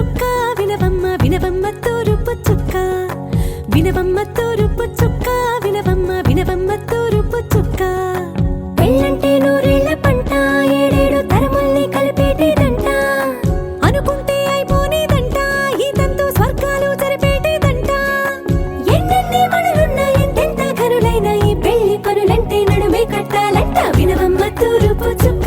చుక్క వినవమ్మ వినవమ్మ తూరుపు చుక్క. వినవమ్మ తూరుపు చుక్క వినవమ్మ వినవమ్మ తూరుపు చుక్క. పెళ్ళంటే నూరేళ్ళ పంట ఏడేడు తరముల్ని కలిపేటేదంట. అనుకుంటే అయిపోనేదంట ఇదంతో స్వర్గాలు జరిపేటేదంట. ఎన్నెన్ని మనలున్నా ఎంతెంత కరులైన ఈ పెళ్ళి పనులంటే నడుమే కట్టాలంట. వినవమ్మ తూరుపు చుక్క.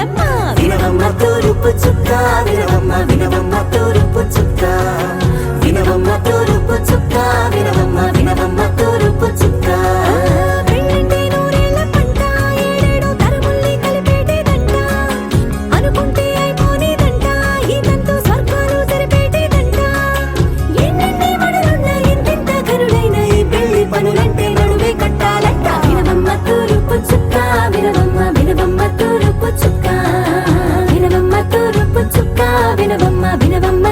వినవమ్మ వినవమ్మ తూరుపు చుక్క వినవమ్మ వినవమ్మ. వినవమ్మా వినవమ్మ